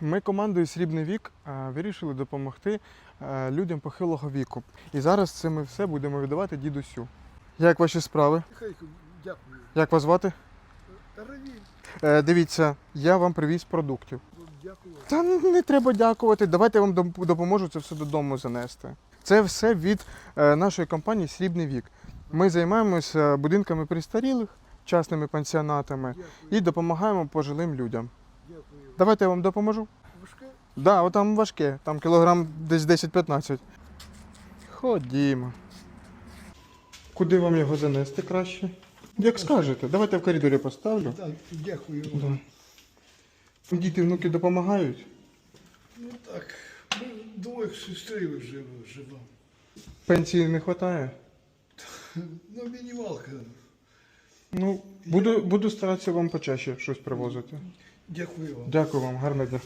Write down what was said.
Ми командою Срібний вік е, вирішили допомогти е, людям похилого віку. І зараз це ми все будемо віддавати дідусю. Як ваші справи? Дякую. Як вас звати? Е, дивіться, я вам привіз продуктів. дякую. Та не треба дякувати. Давайте я вам допоможу це все додому занести. Це все від е, нашої компанії Срібний вік. Ми займаємося будинками престарілих, частними пансіонатами і допомагаємо пожилим людям. Дякую. Давайте я вам допоможу. Важке? Да, от там важке, там кілограм десь 10-15. Ходімо. Куди вам його занести краще? Як скажете, давайте в коридорі поставлю. Так, дякую. Да. Діти, внуки допомагають. Ну так, ми двоє сестрів жив, живемо. Пенсії не вистачає. Ну, мінімалка. Ну, буду, буду старатися вам почаще щось привозити. Дякую вам. Дякую вам, гарного дня.